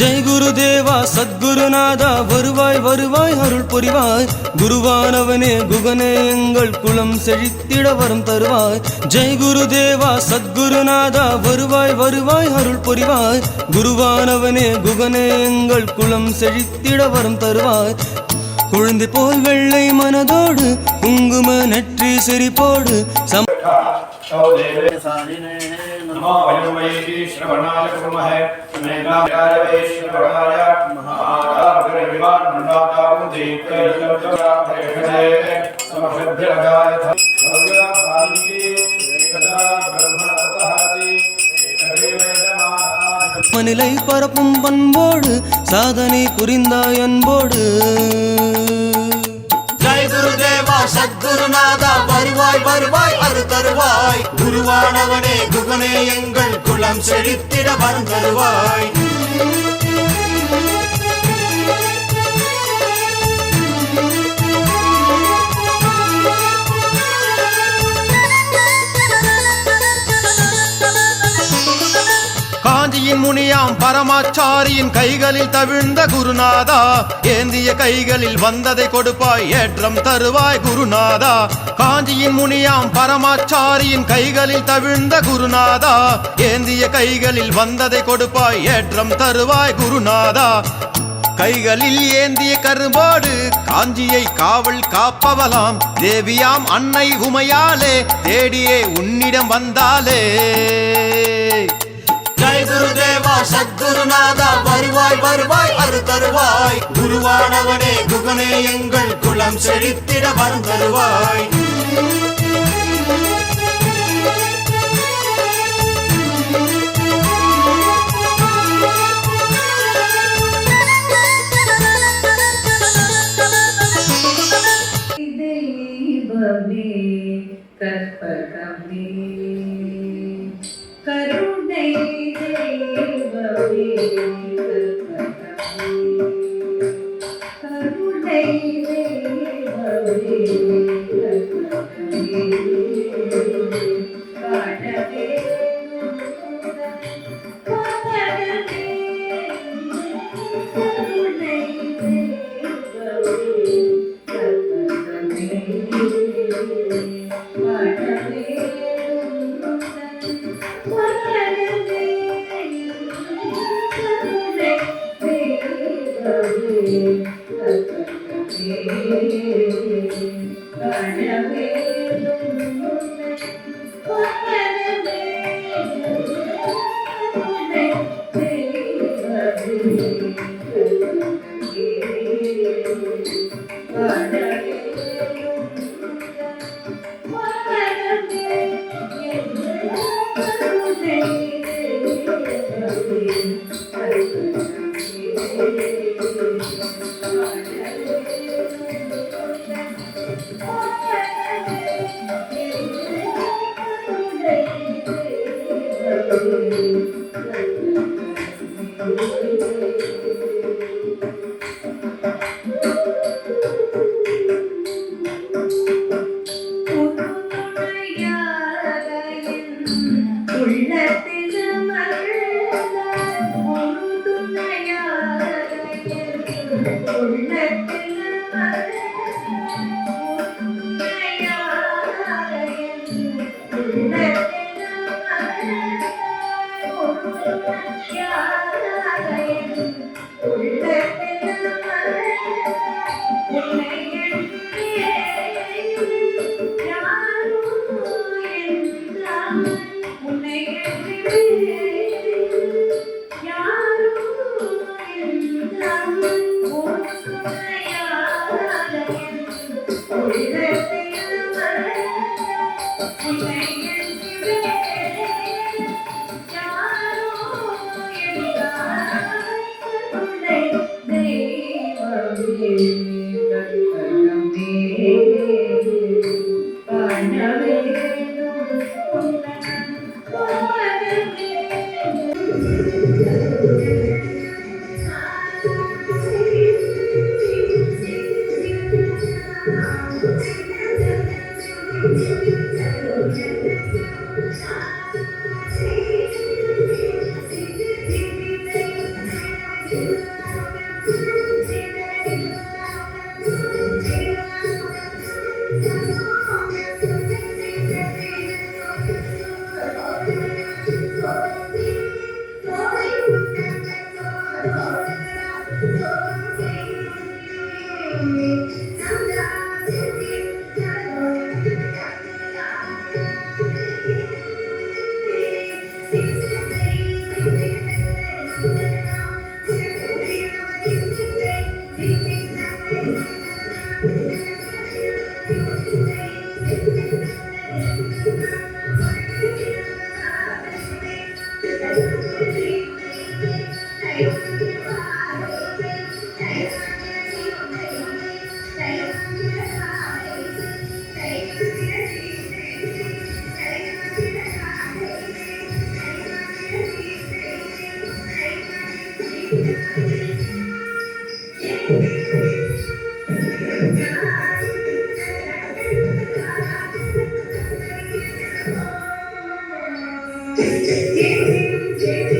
ஜெய் குரு தேவா சத்குருநாதா வருவாய் வருவாய் அருள் புரிவாய். குருவானவனே குகனே எங்கள் குலம் செழித்திட வரம் தருவாய். ஜெய் குரு தேவா சத்குருநாதா வருவாய் வருவாய் அருள் புரிவாய். குருவானவனே குகனே எங்கள் குலம் செழித்திட வரம் தருவாய். குழந்தை போல் வெள்ளை மனதோடு குங்கும நற்றி சிரிப்போடு சம் நமோ வயோமயே ஸ்ரவணாய குருமஹே மனிலை பரப்பும் பண்போடு சாதனை புரிந்தாய் அன்போடு. குருதேவா சத்குருநாதா வருவாய் வருவாய் அரு தருவாய். குருவானவனே குகனே எங்கள் குலம் செழித்திட வரம் தருவாய். பரமாச்சாரியின் கைகளில் தவிழ்ந்த குருநாதா ஏந்திய கைகளில் வந்ததை கொடுப்பாய் ஏற்றம் தருவாய் குருநாதா. காஞ்சியின் முனியாம் பரமாச்சாரியின் கைகளில் தவிழ்ந்த குருநாதா ஏந்திய கைகளில் வந்ததை கொடுப்பாய் ஏற்றம் தருவாய் குருநாதா. கைகளில் ஏந்திய கரும்பாடு காஞ்சியை காவல் காப்பவலாம் தேவியாம் அன்னை உமையாலே தேடியே உன்னிடம் வந்தாலே. சத்குருநாதா வருவாய் வருவாய் அரு தருவாய். குருவானவனே குகனே எங்கள் குலம் செழித்திட வரம் தருவாய். தெய்வமே கற்பகமே. நன்றி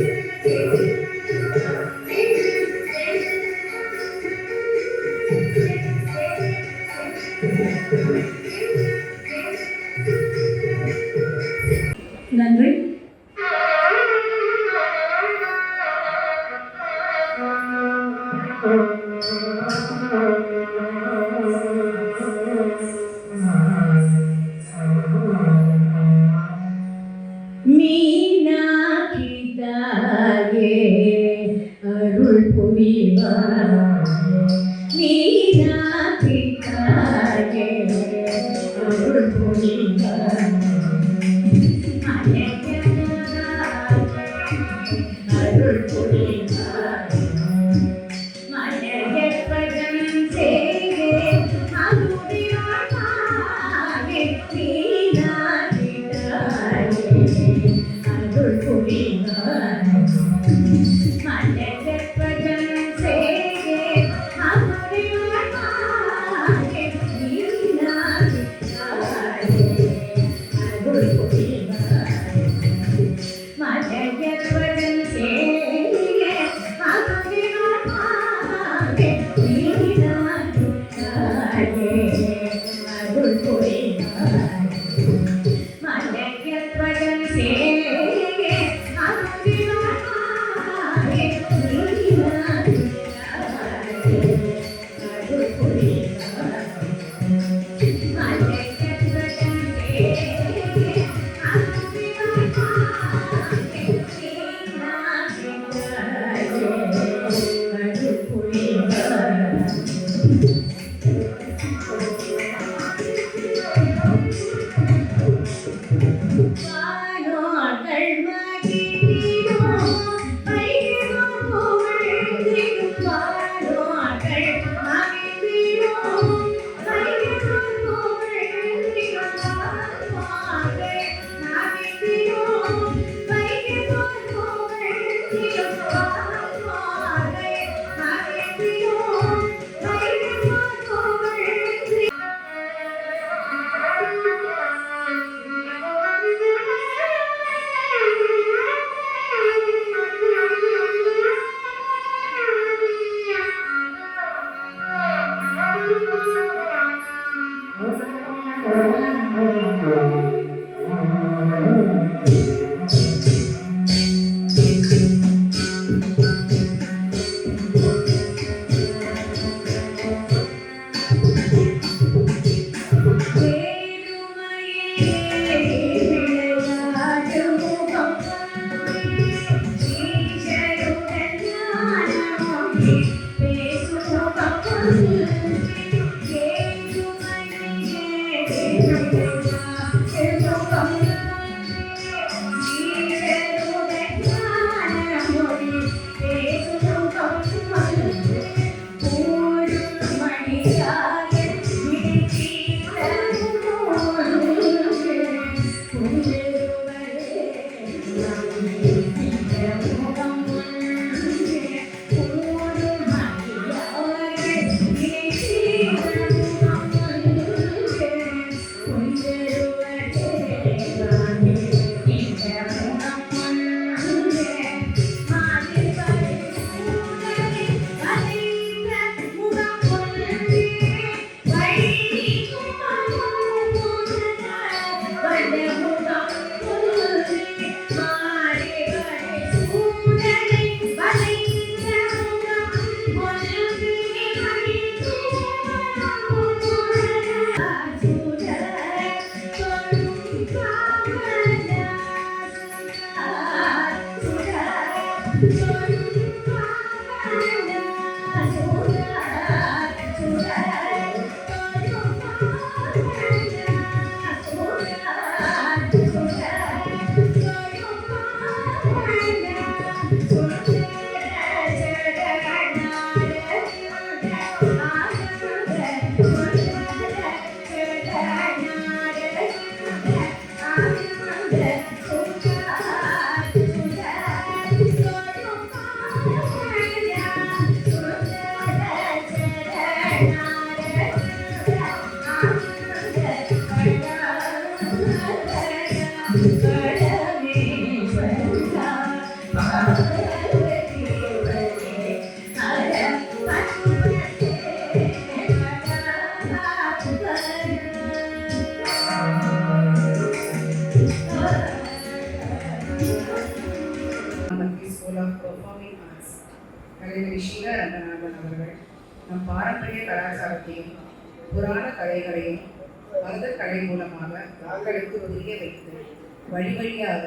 தாயே அருள் புரிவாய் கலைஞர் ரங்கநாதன் அவர்கள் நம் பாரம்பரிய கலாச்சாரத்தையும் புராண கலைகளையும் மருத கலை மூலமாக நாங்களுக்கு புரிய வைத்து வழி வழியாக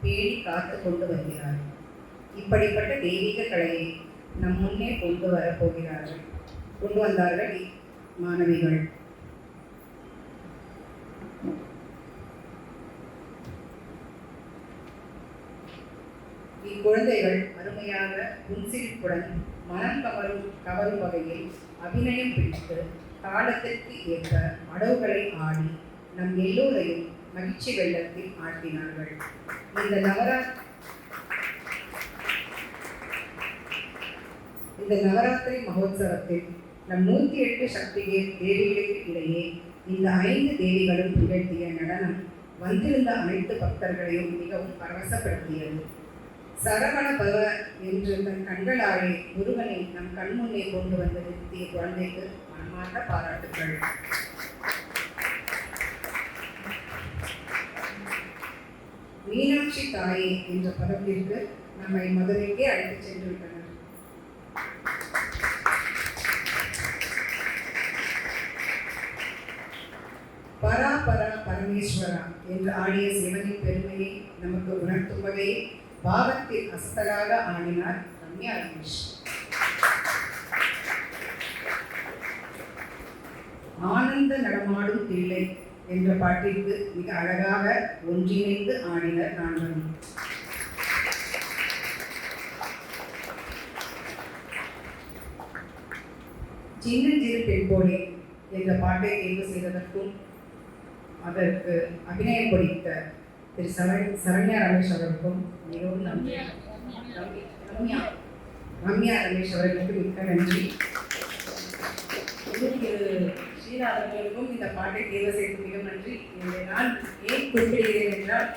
பேணி காத்து கொண்டு வருகிறார். இப்படிப்பட்ட தெய்வீக கலையை நம் முன்னே கொண்டு வர போகிறார்கள். கொண்டு வந்தார்கள் மாணவிகள். இக்குழந்தைகள் அருமையாக புன்சிரிப்புடன் மனம் கவரும் கவரும் வகையில் அபிநயம் பிடித்து காலத்திற்கு ஏற்ப அடவுகளை ஆடி நம் எல்லோரையும் மகிழ்ச்சி வெள்ளத்தில் ஆட்டினார்கள் இந்த நவரா இந்த நவராத்திரி மகோத்சவத்தில் நம் நூற்றி எட்டு சக்தி தேவிகளுக்கு இடையே இந்த ஐந்து தேவிகளும் நிகழ்த்திய நடனம் வந்திருந்த அனைத்து பக்தர்களையும் மிகவும் பரவசப்படுத்தியது. சரவண பவ என்று தன் கண்களாலே முருகனை நம் கண்முன்னே கொண்டு வந்து நிறுத்திய குழந்தைக்கு மனமார்ந்த பாராட்டுக்கள். மீனாட்சி தாயே என்ற பதத்திற்கு நம்மை மதுரைக்கே அழைத்துச் சென்று விட்டனர் பரா பரா பரமேஸ்வரா என்று ஆடிய சிவனின் பெருமையை நமக்கு உணர்த்தும் பாவத்தை அஸ்தராக ஆடினார் ரம்யா ரமேஷ். ஆனந்த நடமாடும் பிள்ளை என்ற பாட்டிற்கு மிக அழகாக ஒன்றிணைந்து ஆடினர் நான்களும் சின்னஞ்சிறு பெண்போலே என்ற பாட்டை தேர்வு செய்ததற்கும் அதற்கு அபிநயம் கொடுத்த திரு சரண் சரண்யா ரமேஷ் அவர்களுக்கும் மிகவும் நன்றி. ரம்யா- ரமேஷ் அவர்களுக்கு மிக்க நன்றி. திரு ஸ்ரீலா அவர்களுக்கும் இந்த பாட்டை தேர்வு செய்து மிக நன்றி. இதை நான் ஏன் குறிப்பிடுகிறேன் என்றால்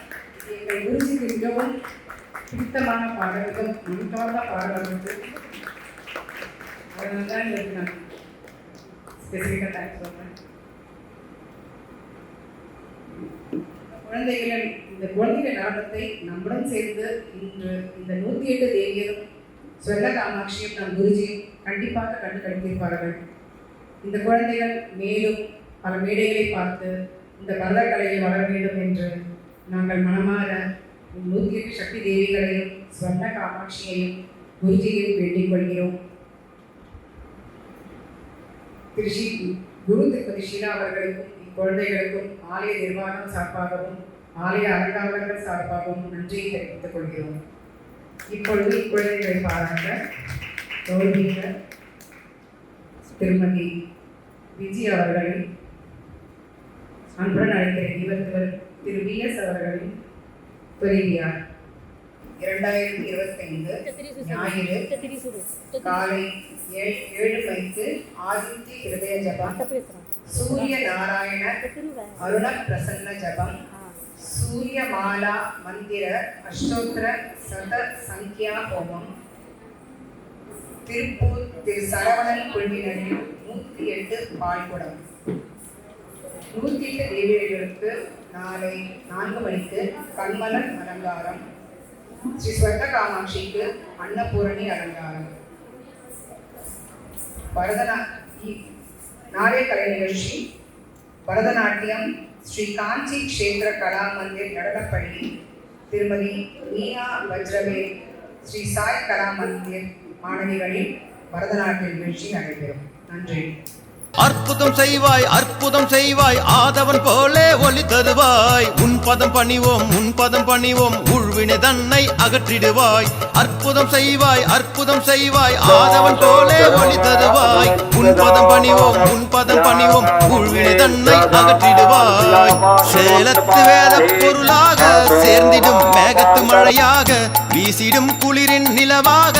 எங்கள் குருஜிக்கு மிகவும் பிடித்தமான பாடல் மிகவும் நன்றாக பாடல்களுக்கு அதனால தான் இதற்கு நான் ஸ்பெசிஃபிக்காக தேங்க்ஸ் சொல்கிறேன் குழந்தைகளின் இந்த குழந்தைகள் நாடகத்தை நம்முடன் சேர்ந்து இன்று இந்த நூற்றி எட்டு தேவியரும் ஸ்வர்ண காமாட்சியும் நம் குருஜியும் கண்டிப்பாக கண்டு கழித்திருப்பார்கள் இந்த குழந்தைகள் மேலும் பல மேடைகளை பார்த்து இந்த பரதக்கலையை வளர வேண்டும் என்று நாங்கள் மனமாற நூற்றி எட்டு சக்தி தேவிகளையும் ஸ்வர்ண காமாட்சியையும் குருஜியையும் வேண்டிக் கொள்கிறோம். திரு ஸ்ரீ குரு திருப்பதி ஷீலா அவர்களுக்கும் குழந்தைகளுக்கும் ஆலய நிர்வாகம் சார்பாகவும் ஆலய அறங்காவலர்கள் சார்பாகவும் நன்றியை தெரிவித்துக் கொள்கிறோம். இப்பொழுது இக்குழந்தைகளை பாராட்ட கௌரவிக்க திருமதி விஜி அவர்களை அன்புடன் அழைக்கிறேன். இவர் திரு- திரு வி எஸ் அவர்களின் துறைவியார் இரண்டாயிரத்தி இருபத்தைந்து ஞாயிறு காலை ஏழு ஏழு மணிக்கு ஆதித்ய ஹிருதய ஜபான் சூரிய நாராயண அருண பிரசன்ன ஜபம் சூரிய மாலா மந்திர அஷ்டோத்திர சத சங்கியா ஹோமம் திருப்பூர் திரு சரவணன் குழுவினரின் நூற்றி எட்டு பால்குடம். நூற்றி எட்டு தேவியர்களுக்கு நாளை நான்கு மணிக்கு கண்மலன் அலங்காரம். ஸ்ரீ ஸ்வர்ண காமாட்சிக்கு அன்னபூரணி அலங்காரம். பரதநா நாளைய கலை நிகழ்ச்சி பரதநாட்டியம் ஸ்ரீ காஞ்சி கஷேத்திர கலா மந்திர் நடனப்பள்ளி திருமதி மீனா வஜ்ரவே ஸ்ரீ சாய் கலா மந்திர் மாணவிகளின் பரதநாட்டிய நிகழ்ச்சி நடைபெறும். நன்றி. அற்புதம் செய்வாய் அற்புதம் செய்வாய். ஆதவன் போலே ஒளி தருவாய். உன் பதம் பணிவோம் உன் பதம் பணிவோம். உள்வினை தன்னை அகற்றிடுவாய். அற்புதம் செய்வாய் அற்புதம் செய்வாய். ஆதவன் போலே ஒளி தருவாய். உன் பதம் பணிவோம் உன் பதம் பணிவோம். உள்வினை தன்னை அகற்றிடுவாய். சேலத்து வேத பொருளாக சேர்ந்திடும் மேகத்து மழையாக வீசிடும் குளிரின் நிலவாக